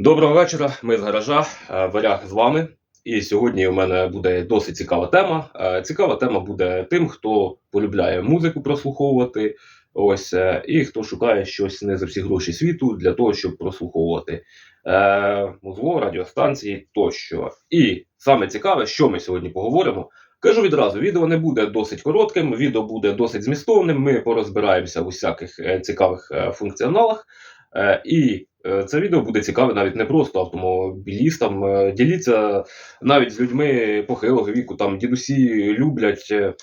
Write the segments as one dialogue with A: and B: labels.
A: Доброго вечора, ми з гаража, е, Варяг з вами. І сьогодні у мене буде досить цікава тема. Е, Цікава тема буде тим, хто полюбляє музику прослуховувати, ось, е, і хто шукає щось не за всі гроші світу для того, щоб прослуховувати е, музло, радіостанції тощо. І саме цікаве, що ми сьогодні поговоримо. Кажу відразу, відео не буде досить коротким, відео буде досить змістовним. Ми порозбираємося в усяких цікавих функціоналах. І це відео буде цікаве навіть не просто автомобілістам. Е, Діліться навіть з людьми похилого віку. Там дідусі люблять е,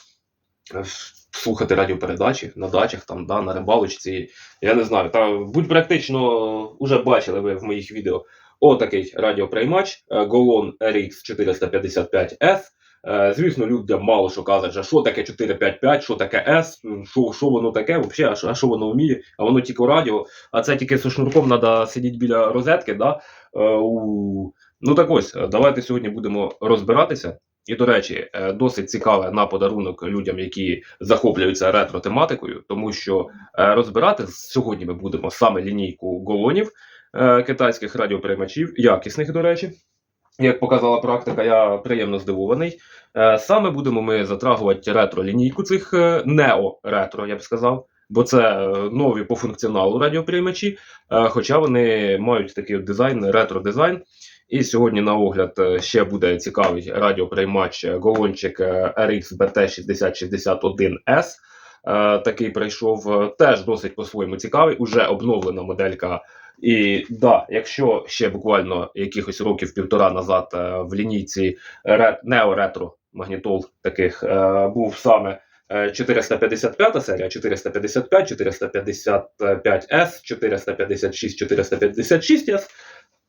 A: е, слухати радіопередачі на дачах, там, да, на рибалочці. Я не знаю. Та будь практично вже бачили ви в моїх відео отакий радіоприймач е, Golon RX 455S. Е, Звісно, людям мало що казати, що таке 455, що таке S, що, що воно таке, взагалі, а що, а що воно вміє, а воно тільки радіо, а це тільки зі шнурком треба сидіти біля розетки. Да? Е. Ну так ось, давайте сьогодні будемо розбиратися. І, до речі, е, досить цікаве на подарунок людям, які захоплюються ретро-тематикою, тому що розбирати сьогодні ми будемо саме лінійку голонів китайських радіоприймачів, якісних, до речі. Як показала практика, я приємно здивований. Е, Саме будемо ми затрагувати ретро-лінійку цих е, нео-ретро, я б сказав, бо це е, нові по функціоналу радіоприймачі, хоча вони мають такий дизайн, ретро-дизайн. І сьогодні на огляд ще буде цікавий радіоприймач голончик е, RX BT6061S. Е, Такий прийшов е, теж досить по-своєму цікавий. Уже обновлена моделька і да, якщо ще буквально якихось років півтора назад е, в лінійці ре, неоретро магнітол таких був саме е, 455 серія, 455, 455S, 456, 456S,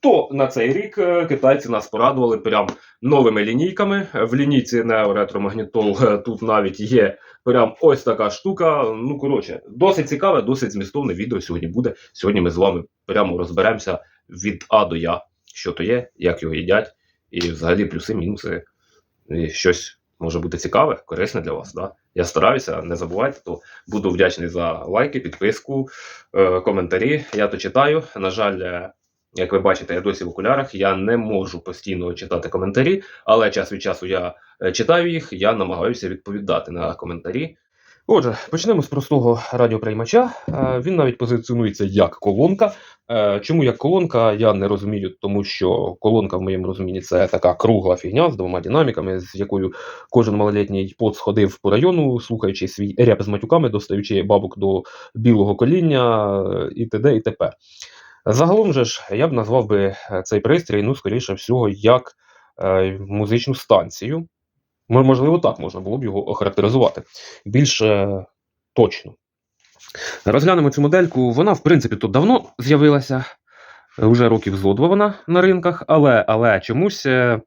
A: то на цей рік е, китайці нас порадували прям новими лінійками. В лінійці неоретро магнітол е, тут навіть є прям ось така штука. Ну коротше, досить цікаве, досить змістовне відео сьогодні буде. Сьогодні ми з вами прямо розберемося від А до Я, що то є, як його їдять, і взагалі плюси, мінуси. І щось може бути цікаве, корисне для вас. Да? Я стараюся, не забувайте, то буду вдячний за лайки, підписку, е, коментарі. Я то читаю. На жаль, як ви бачите, я досі в окулярах. Я не можу постійно читати коментарі, але час від часу я е, читаю їх, я намагаюся відповідати на коментарі. Отже, почнемо з простого радіоприймача. Е, Він навіть позиціонується як колонка. Е, Чому як колонка, я не розумію, тому що колонка в моєму розумінні це така кругла фігня з двома динаміками, з якою кожен малолітній пот сходив по району, слухаючи свій реп з матюками, достаючи бабок до білого коління і т.д. і т.п. Загалом же ж я б назвав би е, цей пристрій, ну, скоріше всього, як е, музичну станцію. Можливо, так можна було б його охарактеризувати більш е, точно. Розглянемо цю модельку. Вона, в принципі, тут давно з'явилася. вже років зо вона на ринках, але, але чомусь е,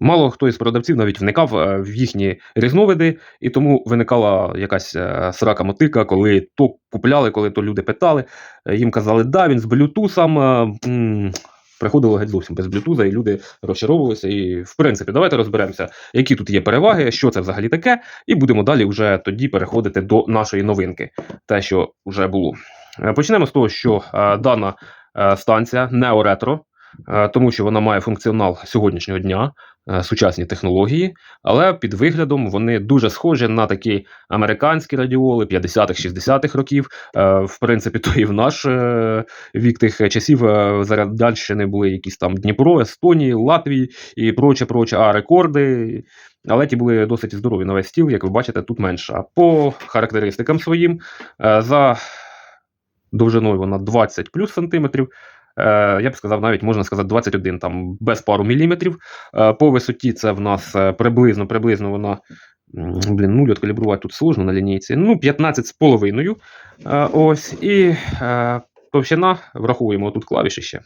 A: мало хто із продавців навіть вникав е, в їхні різновиди, і тому виникала якась е, срака мотика, коли то купляли, коли то люди питали. Е, Їм казали, да, він з блютусом. Приходило геть зовсім без блютуза, і люди розчаровувалися. І, в принципі, давайте розберемося, які тут є переваги, що це взагалі таке, і будемо далі вже тоді переходити до нашої новинки, те, що вже було. Почнемо з того, що е, дана е, станція неоретро, е, тому що вона має функціонал сьогоднішнього дня, сучасні технології, але під виглядом вони дуже схожі на такі американські радіоли 50-х, 60-х років. Е, В принципі, то і в наш е, вік тих часів е, були якісь там Дніпро, Естонії, Латвії і проче, проче, а рекорди. Але ті були досить здорові на весь стіл, як ви бачите, тут менше. А по характеристикам своїм е, за довжиною вона 20 плюс сантиметрів. Е, Я б сказав, навіть можна сказати 21, там без пару міліметрів. Е, По висоті це в нас е, приблизно, приблизно вона. Блін, нуль откалібрувати тут сложно на лінійці. Ну, 15 з половиною. Ось. І товщина враховуємо тут клавіші ще.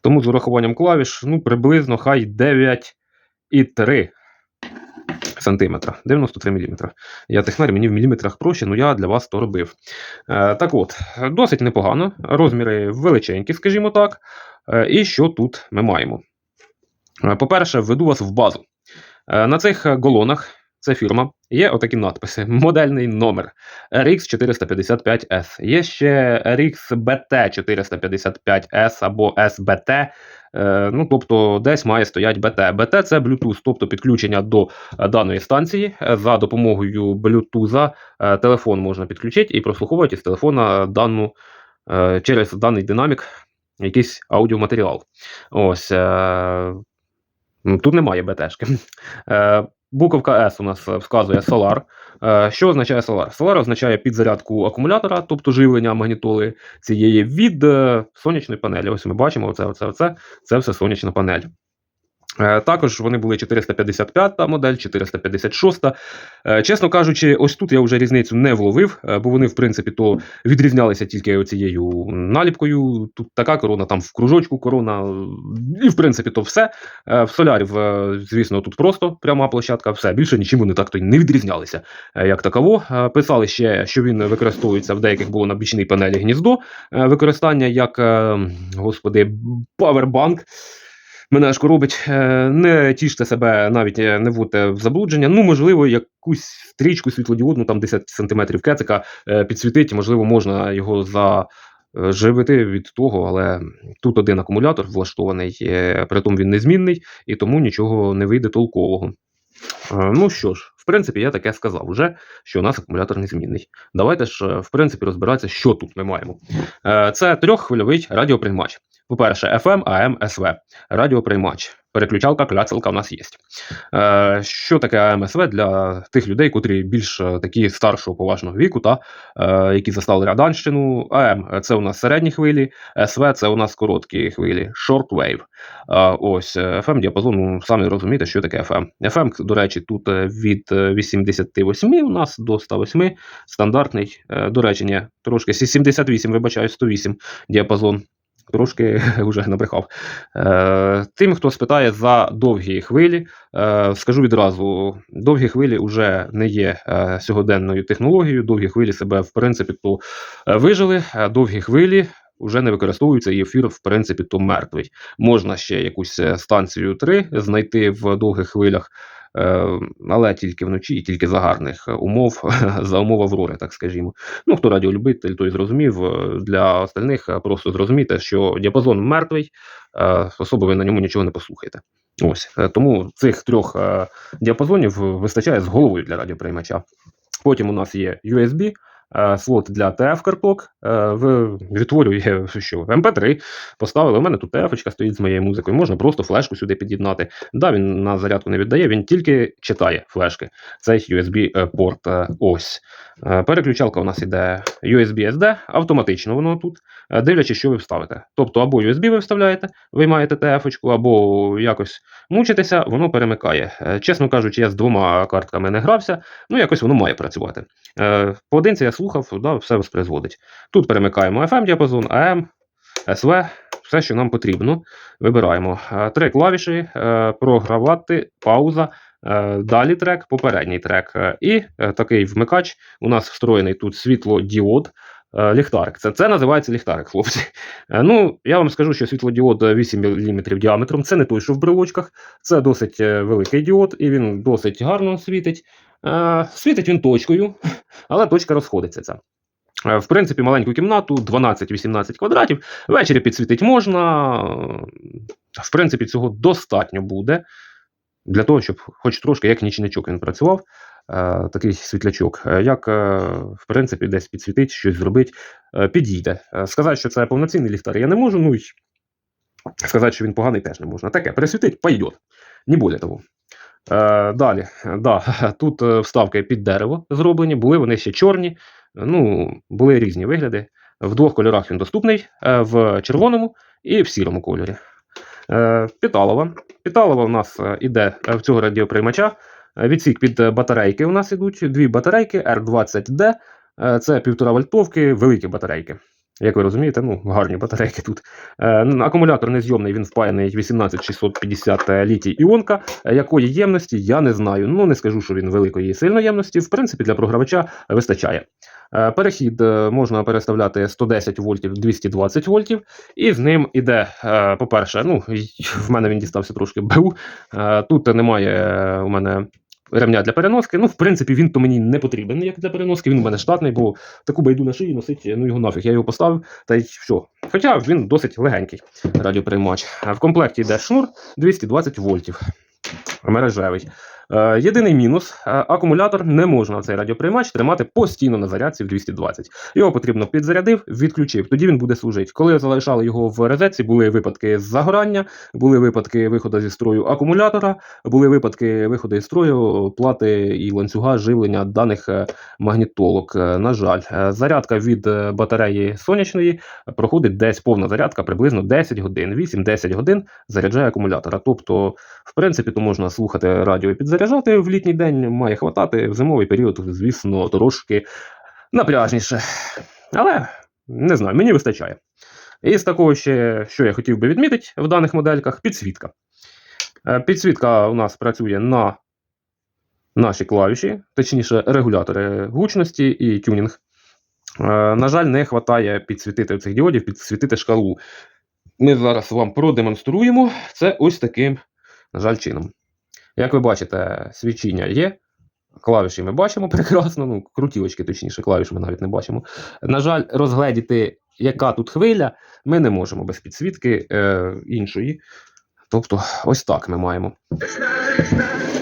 A: Тому з урахуванням клавіш, ну, приблизно хай 9,3 сантиметра, 93 міліметра. Я технар, мені в міліметрах проще, ну я для вас то робив. Е, так от, досить непогано. Розміри величенькі, скажімо так. Е, і що тут ми маємо? Е, По-перше, введу вас в базу. На цих голонах це фірма. Є отакі надписи: модельний номер RX455S. Є ще RX BT455S або SBT. Е, ну, тобто, десь має стоять BT. BT це Bluetooth, тобто підключення до е, даної станції. Е, За допомогою Bluetooth телефон можна підключити і прослуховувати з телефона дану через даний динамік якийсь аудіоматеріал. Ось. Тут немає БТшки. Буковка S у нас е, вказує Solar. Е, що означає Solar? Solar означає підзарядку акумулятора, тобто живлення магнітоли цієї від е, сонячної панелі. Ось ми бачимо, оце, оце, оце, це все сонячна панель. Е, Також вони були 455 модель, 456. Е, Чесно кажучи, ось тут я вже різницю не вловив, е, бо вони, в принципі, то відрізнялися тільки оцією наліпкою. Тут така корона, там в кружочку корона, і в принципі то все. В солярів, звісно, тут просто пряма площадка, все більше нічим вони так то не відрізнялися. Як таково. Писали ще, що він використовується в деяких було на бічній панелі гніздо. Використання як, господи, павербанк. Мене аж робить, не тіште себе, навіть е, не вводьте в заблудження. Ну, можливо, якусь стрічку світлодіодну, там 10 см кецика е, підсвітить, можливо, можна його заживити від того, але тут один акумулятор влаштований, е, притом він незмінний, і тому нічого не вийде толкового. Е, Ну що ж, в принципі, я таке сказав вже, що у нас акумулятор незмінний. Давайте ж, е, в принципі, розбиратися, що тут ми маємо. Е, Це трьоххвильовий радіоприймач. По-перше, FM, AM, SV. Радіоприймач. Переключалка, кляцалка у нас є. Е, що таке SV для тих людей, котрі більш е, такі старшого поважного віку, та, е, які застали Раданщину. AM – це у нас середні хвилі, SV – це у нас короткі хвилі, short wave. Е, ось FM діапазон, ну, самі розумієте, що таке FM. FM, до речі, тут від е, 88 у нас до 108 стандартний. До речі, ні, трошки 78, вибачаю, 108 діапазон. Трошки вже набрехав. Е, тим, хто спитає за довгі хвилі, е, скажу відразу: довгі хвилі вже не є е, сьогоденною технологією. Довгі хвилі себе, в принципі, то вижили. Довгі хвилі вже не використовуються, і ефір, в принципі, то мертвий. Можна ще якусь станцію 3 знайти в довгих хвилях. Е, Але тільки вночі і тільки за гарних умов, за умов Аврори, так скажімо. Ну, хто радіолюбитель, той зрозумів. Е, Для остальних е, просто зрозумійте, що діапазон мертвий, особи ви на ньому нічого не послухаєте. Ось е, тому цих трьох е, діапазонів вистачає з головою для радіоприймача. Потім у нас є USB. Е, Слот для TF карток е, відтворює що MP3. Поставили. У мене тут TF стоїть з моєю музикою. Можна просто флешку сюди під'єднати. Да, він на зарядку не віддає, він тільки читає флешки. Цей USB е, Ось. Переключалка у нас іде USB SD, автоматично воно тут, дивлячись, що ви вставите. Тобто, або USB ви вставляєте, виймаєте TF, або якось мучитеся, воно перемикає. Чесно кажучи, я з двома картками не грався, ну якось воно має працювати. Поодинці я слухав, да, все воспроизводить. Тут перемикаємо FM діапазон, AM, SV, все, що нам потрібно. Вибираємо Е, три клавіші, е, програвати, пауза. е, Далі трек, попередній трек. І такий вмикач у нас встроєний тут світлодіод. Ліхтарик. Це, це називається ліхтарик, хлопці. Ну, я вам скажу, що світлодіод 8 мм діаметром. Це не той, що в брелочках. Це досить великий діод, і він досить гарно світить. Е, Світить він точкою, але точка розходиться. Ця. Е, В принципі, маленьку кімнату, 12-18 квадратів. Ввечері підсвітить можна. е, В принципі, цього достатньо буде для того, щоб хоч трошки як нічничок він працював. Такий світлячок, як, в принципі, десь підсвітить, щось зробить, підійде. Сказати, що це повноцінний ліхтар, я не можу, ну і сказати, що він поганий, теж не можна. Таке, пересвітить, пойдет. Не більше того. Е, далі, да, тут е, вставки під дерево зроблені, були вони ще чорні, ну, були різні вигляди. В двох кольорах він доступний: е, в червоному і в сірому кольорі. Піталова. Піталова у нас іде в цього радіоприймача. Відсік під батарейки у нас ідуть. Дві батарейки R20D. Е, Це 1,5 вольтовки, великі батарейки. Як ви розумієте, ну, гарні батарейки тут. Е, акумулятор незйомний, він впаяний 18650 літій іонка. Е, Якої ємності, я не знаю. Ну, не скажу, що він великої і сильної ємності. В принципі, для програвача вистачає. Е, Перехід можна переставляти 110 вольтів, 220 вольтів, і з ним іде, по-перше, ну, в мене він дістався трошки БУ. Тут немає у мене ремня для переноски. Ну, в принципі, він то мені не потрібен як для переноски, він у мене штатний, бо таку байду на шиї носить, ну його нафіг. Я його поставив та й все. Хоча він досить легенький радіоприймач. В комплекті йде шнур 220 вольтів. Мережевий. Е, єдиний мінус: е, акумулятор не можна цей радіоприймач тримати постійно на зарядці в 220. Його потрібно підзарядив, відключив. Тоді він буде служити. Коли залишали його в розетці, були випадки загорання, були випадки виходу зі строю акумулятора, були випадки виходу зі строю плати і ланцюга живлення даних е, магнітолок. Е, На жаль, Е, зарядка від е, батареї сонячної проходить десь повна зарядка приблизно 10 годин, 8-10 годин заряджає акумулятора. Тобто, в принципі, то можна слухати радіо і підзаряджати в літній день, має хватати в зимовий період, звісно, трошки напряжніше. Але не знаю, мені вистачає. І з такого ще, що я хотів би відмітити в даних модельках, підсвітка. Е, Підсвітка у нас працює на наші клавіші, точніше, регулятори гучності і тюнінг. Е, На жаль, не вистачає підсвітити цих діодів, підсвітити шкалу. Ми зараз вам продемонструємо це ось таким, на жаль, чином. Як ви бачите, свічіння є. Клавіші ми бачимо прекрасно, ну, крутілочки, точніше, клавіш ми навіть не бачимо. На жаль, розгледіти, яка тут хвиля, ми не можемо без підсвітки е, іншої. Тобто, ось так ми маємо.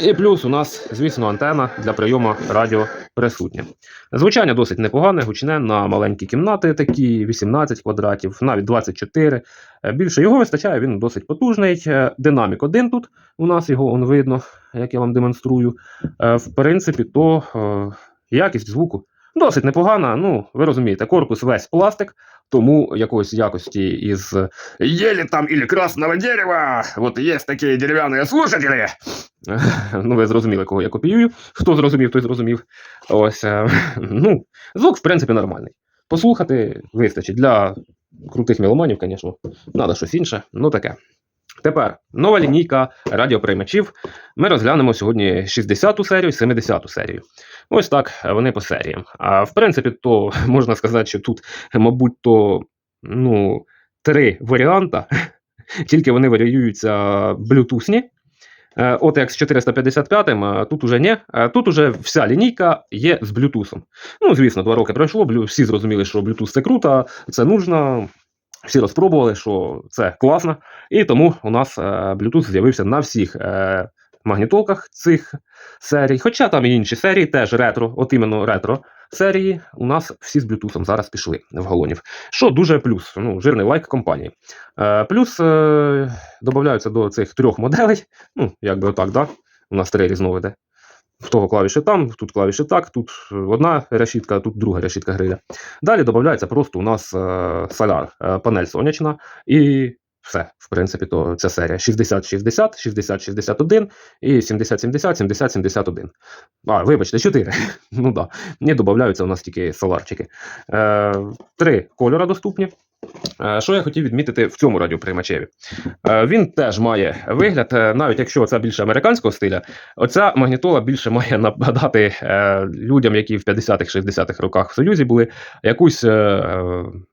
A: І плюс у нас, звісно, антена для прийому радіо присутня. Звучання досить непогане, гучне на маленькі кімнати, такі 18 квадратів, навіть 24. Е, Більше його вистачає, він досить потужний. Е, Динамік один тут. У нас його он видно, як я вам демонструю. Е, В принципі, то якість звуку досить непогана. Ну, ви розумієте, корпус весь пластик, тому якоїсь якості із єлі там і красного дерева. От є такі дерев'яні слушателі. Ну, ви зрозуміли, кого я копіюю. Хто зрозумів, той зрозумів. Ось, е, ну, звук, в принципі, нормальний. Послухати вистачить. Для крутих меломанів, звісно, треба щось інше. Ну таке. Тепер нова лінійка радіоприймачів. Ми розглянемо сьогодні 60-ту серію і 70-ту серію. Ось так вони по серіям. А в принципі, то можна сказати, що тут, мабуть, то ну, три варіанта, тільки вони варіюються блютусні. Е, От як з 455 м тут уже ні. Е, Тут уже вся лінійка є з блютусом. Ну, звісно, два роки пройшло, всі зрозуміли, що Bluetooth це круто, це нужно. Всі розпробували, що це класно. І тому у нас е, Bluetooth з'явився на всіх е, магнітолках цих серій. Хоча там і інші серії, теж ретро, от іменно ретро серії, у нас всі з Bluetooth зараз пішли в галонів. Що дуже плюс, ну, жирний лайк компанії. Е, плюс додаються до цих трьох моделей. Ну, якби отак, да? У нас три різновиди. В того клавіші там, тут клавіші так, тут одна решітка, тут друга решітка гриля. Далі додається просто у нас е, соляр, е, панель сонячна і все. В принципі, то ця серія 60-60, 60-61 і 70-70, 70-71. А, вибачте, 4. ну. Да. І додаються у нас тільки соларчики. Е, три кольора доступні. Е, Що я хотів відмітити в цьому радіоприймачеві? Е, Він теж має вигляд, е, навіть якщо це більше американського стиля, оця магнітола більше має нагадати людям, які в 50-х, 60-х роках в Союзі були, якусь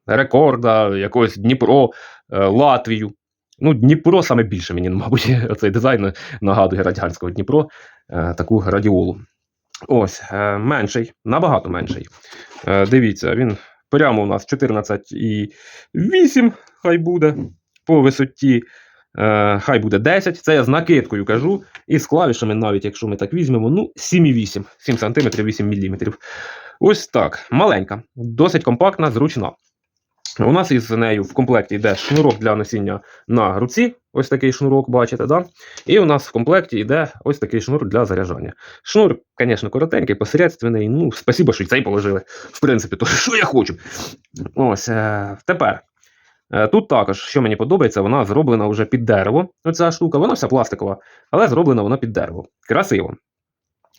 A: рекорда, якогось Дніпро, Латвію. Ну, Дніпро саме більше мені, мабуть, цей дизайн нагадує радянського Дніпро, таку радіолу. Ось, менший, набагато менший. Дивіться, він прямо у нас 14,8 хай буде по висоті. Е, хай буде 10. Це я з накидкою кажу. І з клавішами, навіть якщо ми так візьмемо, ну, 7,8, 7 см, 8 мм. Ось так. Маленька, досить компактна, зручна. У нас із нею в комплекті йде шнурок для носіння на руці. Ось такий шнурок, бачите, да? І у нас в комплекті йде ось такий шнур для заряджання. Шнур, звісно, коротенький, посередственний. Ну, спасибо, що й цей положили. В принципі, то що я хочу. Ось е, тепер. Е, Тут також, що мені подобається, вона зроблена вже під дерево. Оця штука, вона вся пластикова, але зроблена вона під дерево. Красиво.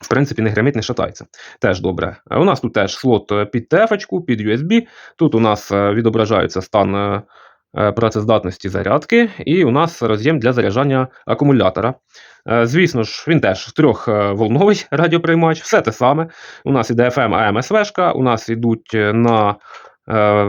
A: В принципі, не гримить, не шатається. Теж добре. Е, У нас тут теж слот е, під TF, під USB. Тут у нас е, відображається стан працездатності зарядки, і у нас роз'єм для заряджання акумулятора. Звісно ж, він теж трьохволновий радіоприймач, все те саме. У нас іде FM, SV, у нас йдуть на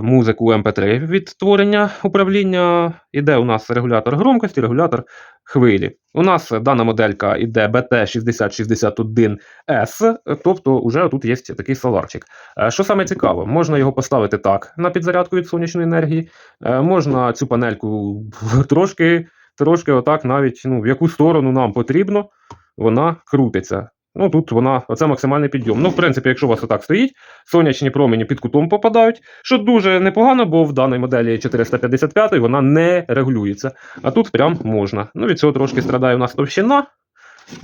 A: музику MP3 відтворення управління. Іде у нас регулятор громкості, регулятор хвилі. У нас дана моделька іде BT6061S, тобто вже тут є такий соларчик. Е, Що саме цікаво, можна його поставити так на підзарядку від сонячної енергії, е, можна цю панельку трошки, трошки отак навіть ну, в яку сторону нам потрібно, вона крутиться. Ну тут вона, оце максимальний підйом. Ну, в принципі, якщо у вас отак стоїть, сонячні промені під кутом попадають, що дуже непогано, бо в даній моделі 455 вона не регулюється. А тут прям можна. Ну, від цього трошки страдає у нас товщина.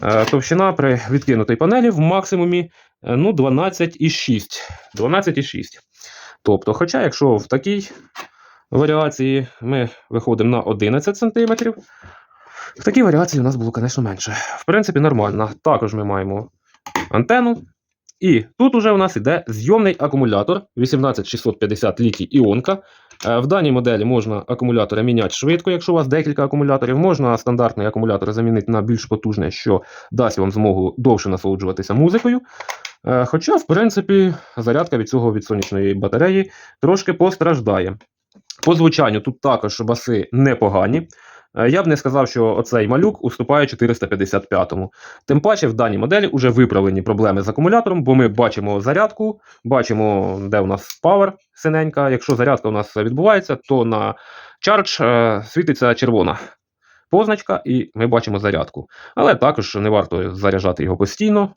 A: Е, Товщина при відкинутій панелі в максимумі е, ну, 12,6. 12,6. Тобто, хоча, якщо в такій варіації ми виходимо на 11 см, в такій варіації у нас було, звісно, менше. В принципі, нормально. Також ми маємо антенну. І тут уже у нас іде зйомний акумулятор 18650 літій іонка. Е, В даній моделі можна акумулятори міняти швидко, якщо у вас декілька акумуляторів. Можна стандартний акумулятор замінити на більш потужний, що дасть вам змогу довше насолоджуватися музикою. Е, Хоча, в принципі, зарядка від цього від сонячної батареї трошки постраждає. По звучанню тут також баси непогані. Е, Я б не сказав, що оцей малюк уступає 455-му. Тим паче в даній моделі вже виправлені проблеми з акумулятором, бо ми бачимо зарядку, бачимо, де у нас Power синенька. Якщо зарядка у нас відбувається, то на Charge е, світиться червона позначка, і ми бачимо зарядку. Але також не варто заряджати його постійно.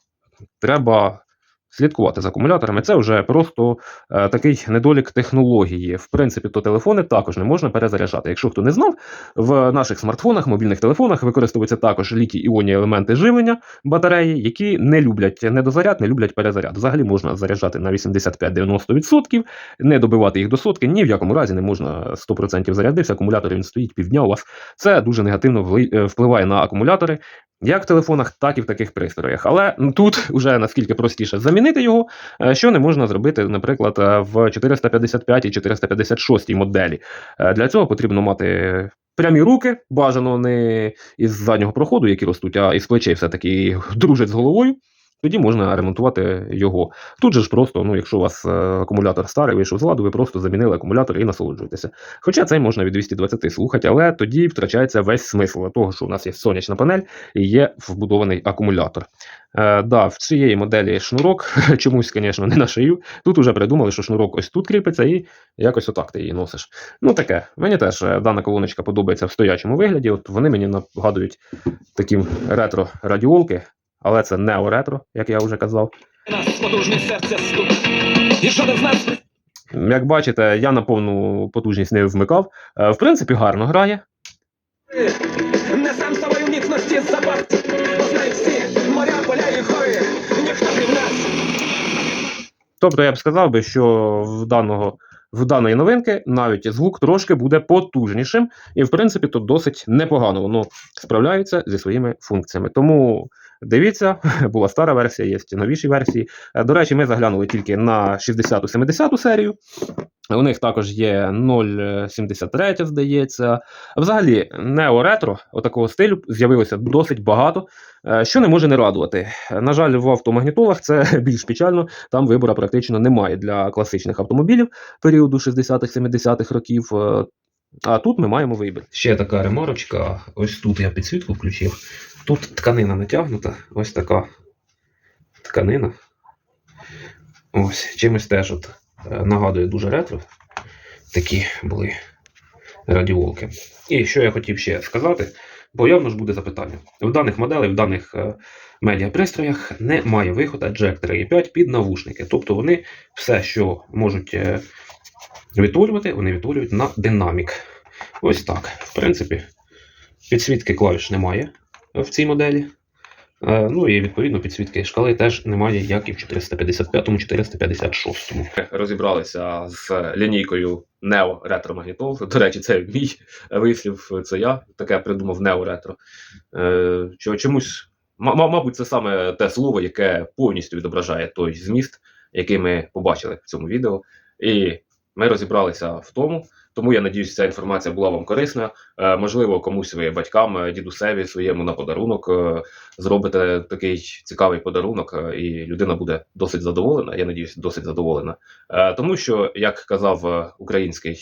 A: Треба слідкувати за акумуляторами. Це вже просто е, такий недолік технології. В принципі, то телефони також не можна перезаряджати. Якщо хто не знав, в наших смартфонах, мобільних телефонах використовуються також літій іонні елементи живлення батареї, які не люблять недозаряд, не люблять перезаряд. Взагалі можна заряджати на 85-90%, не добивати їх до сотки. Ні в якому разі не можна 100% зарядився. Акумулятор він стоїть півдня у вас. Це дуже негативно е, впливає на акумулятори. Як в телефонах, так і в таких пристроях. Але тут вже наскільки простіше замінити його, е, що не можна зробити, наприклад, е, в 455 і 456 моделі. Е, Для цього потрібно мати прямі руки, бажано не із заднього проходу, які ростуть, а із плечей все-таки дружать з головою. Тоді можна ремонтувати його. Тут же ж просто, ну, якщо у вас е, акумулятор старий, вийшов з ладу, ви просто замінили акумулятор і насолоджуєтеся. Хоча цей можна від 220 слухати, але тоді втрачається весь смисл того, що у нас є сонячна панель і є вбудований акумулятор. Е, да, в цієї моделі шнурок чомусь, звісно, не на шию. Тут уже придумали, що шнурок ось тут кріпиться і якось отак ти її носиш. Ну таке. Мені теж е, дана колоночка подобається в стоячому вигляді. От вони мені нагадують такі ретро-радіолки, але це нео-ретро, як я вже казав. Як бачите, я на повну потужність не вмикав. Е, В принципі, гарно грає.
B: не сам собою міцності запас. Моря.
A: Тобто я б сказав би, що в даного. В даної новинки навіть звук трошки буде потужнішим, і в принципі тут досить непогано воно справляється зі своїми функціями. Тому дивіться, була стара версія, є новіші версії. Е, До речі, ми заглянули тільки на 60-70 серію. У них також є 0,73, здається. Взагалі, нео-ретро отакого стилю з'явилося досить багато, е, що не може не радувати. На жаль, в автомагнітолах це більш печально, там вибору практично немає для класичних автомобілів періоду 60-70-х років. е, А тут ми маємо вибір. Ще така ремарочка. Ось тут я підсвітку включив. Тут тканина натягнута, ось така тканина. Ось, чимось теж от е, нагадує дуже ретро. Такі були радіолки. І що я хотів ще сказати, бо явно ж буде запитання. В даних моделях, в даних е, медіапристроях немає виходу Jack 3.5 під навушники. Тобто вони все, що можуть е, відтворювати, вони відтворюють на динамік. Ось так. В принципі, підсвітки клавіш немає в цій моделі. Е, Ну і відповідно підсвітки шкали теж немає, як і в 455-му, 456-му. Розібралися з лінійкою Neo Retro Magnetol. До речі, це мій вислів, це я таке придумав Neo Retro. Е, чомусь, ма- ма- мабуть, це саме те слово, яке повністю відображає той зміст, який ми побачили в цьому відео. І ми розібралися в тому, Тому я надіюсь, ця інформація була вам корисна. Е, можливо, комусь ви батькам, е, дідусеві своєму на подарунок е, зробите такий цікавий подарунок, і людина буде досить задоволена. Я надіюсь, досить задоволена. Тому що, як казав український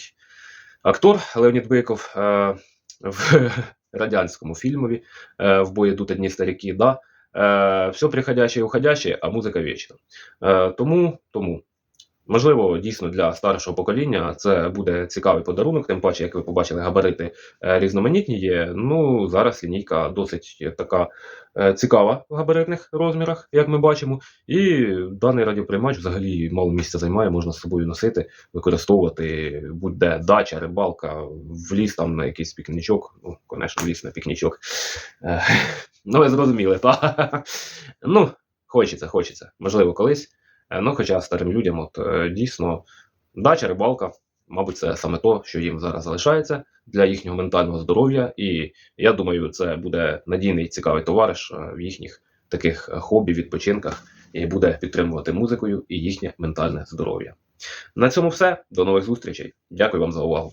A: актор Леонід Биков в радянському фільмові в бої тут одні старіки, да, все приходяще і уходяще, а музика вічна. Тому, тому. Можливо, дійсно для старшого покоління це буде цікавий подарунок, тим паче, як ви побачили, габарити е, різноманітні є. Ну, зараз лінійка досить така е, цікава в габаритних розмірах, як ми бачимо. І даний радіоприймач взагалі мало місця займає, можна з собою носити, використовувати будь-де дача, рибалка, в ліс там на якийсь пікнічок. Ну, звісно, в ліс на пікнічок. Е, ну, ви зрозуміли, так? Ну, хочеться, хочеться. Можливо, колись. Е, Ну, хоча старим людям, от е, дійсно, дача, рибалка, мабуть, це саме то, що їм зараз залишається для їхнього ментального здоров'я. І я думаю, це буде надійний цікавий товариш е, в їхніх таких хобі, відпочинках, і буде підтримувати музикою і їхнє ментальне здоров'я. На цьому все. До нових зустрічей. Дякую вам за увагу.